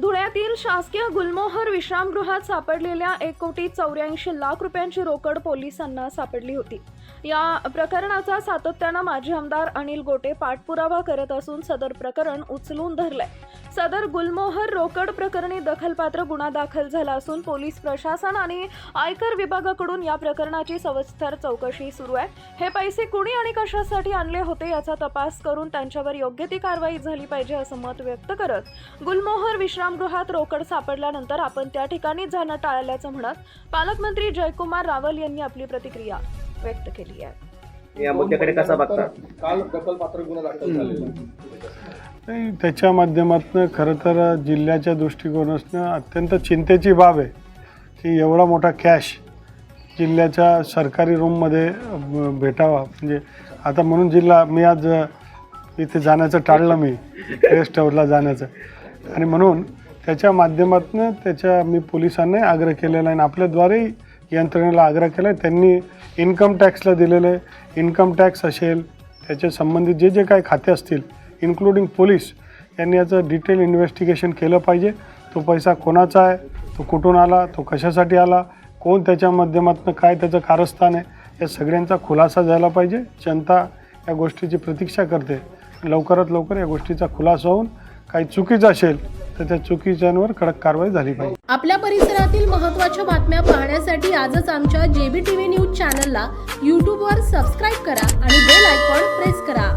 धुळ्यातील शासकीय गुलमोहर विश्रामगृहात सापडलेल्या एक कोटी चौऱ्याऐंशी लाख रुपयांची रोकड पोलिसांना सापडली होती. या प्रकरणाचा सातत्यानं माजी आमदार अनिल गोटे पाठपुरावा करत असून सदर प्रकरण उचलून धरलंय. सदर गुलमोहर रोकड प्रकरणी दखलपात्र गुन्हा दाखल झाला असून पोलीस प्रशासन आणि आयकर विभागाकडून या प्रकरणाची सविस्तर चौकशी सुरू आहे. हे पैसे कुणी आणि कशासाठी आणले होते याचा तपास करून त्यांच्यावर योग्य ती कारवाई झाली पाहिजे असं मत व्यक्त करत गुलमोहर विश्राम विश्रामगृहात रोकड सापडल्यानंतर आपण त्या ठिकाणी जाणं टाळल्याचं म्हणत पालकमंत्री जयकुमार रावल यांनी आपली प्रतिक्रिया व्यक्त केली आहे. या मुद्द्याकडे कसा बघता? काल दखलपात्र गुन्हा दाखल झालेला नाही, त्याच्या माध्यमातून खरं तर जिल्ह्याच्या दृष्टिकोनातनं अत्यंत चिंतेची बाब आहे की एवढा मोठा कॅश जिल्ह्याच्या सरकारी रूममध्ये भेटावा. म्हणजे आता म्हणून जिल्हा मी आज इथे जाण्याचं टाळलं मी रेस्ट हाऊसला जाण्याचं. आणि म्हणून त्याच्या माध्यमातून त्याच्या मी पोलिसांनाही आग्रह केलेला आहे आणि आपल्याद्वारे यंत्रणेला आग्रह केला आहे. त्यांनी इन्कम टॅक्सला दिलेलं आहे. इन्कम टॅक्स असेल त्याच्या संबंधित जे जे काही खाते असतील इन्क्लुडिंग पोलीस यांनी याचं डिटेल इन्व्हेस्टिगेशन केलं पाहिजे. तो पैसा कोणाचा आहे? तो कुठून आला? तो कशासाठी आला? कोण त्याच्या माध्यमातून काय त्याचं कारस्थान आहे? या सगळ्यांचा खुलासा झाला पाहिजे. जनता या गोष्टीची प्रतीक्षा करते. लवकरात लवकर या गोष्टीचा खुलासा होऊन काही चुकीचं असेल तर त्या चुकीच्यांवर कडक कारवाई झाली पाहिजे. आपल्या परिसरातील महत्त्वाच्या बातम्या पाहण्यासाठी आजच आमच्या जेबी टीव्ही न्यूज चॅनलला यूट्यूबवर सबस्क्राईब करा आणि बेल आयकॉन प्रेस करा.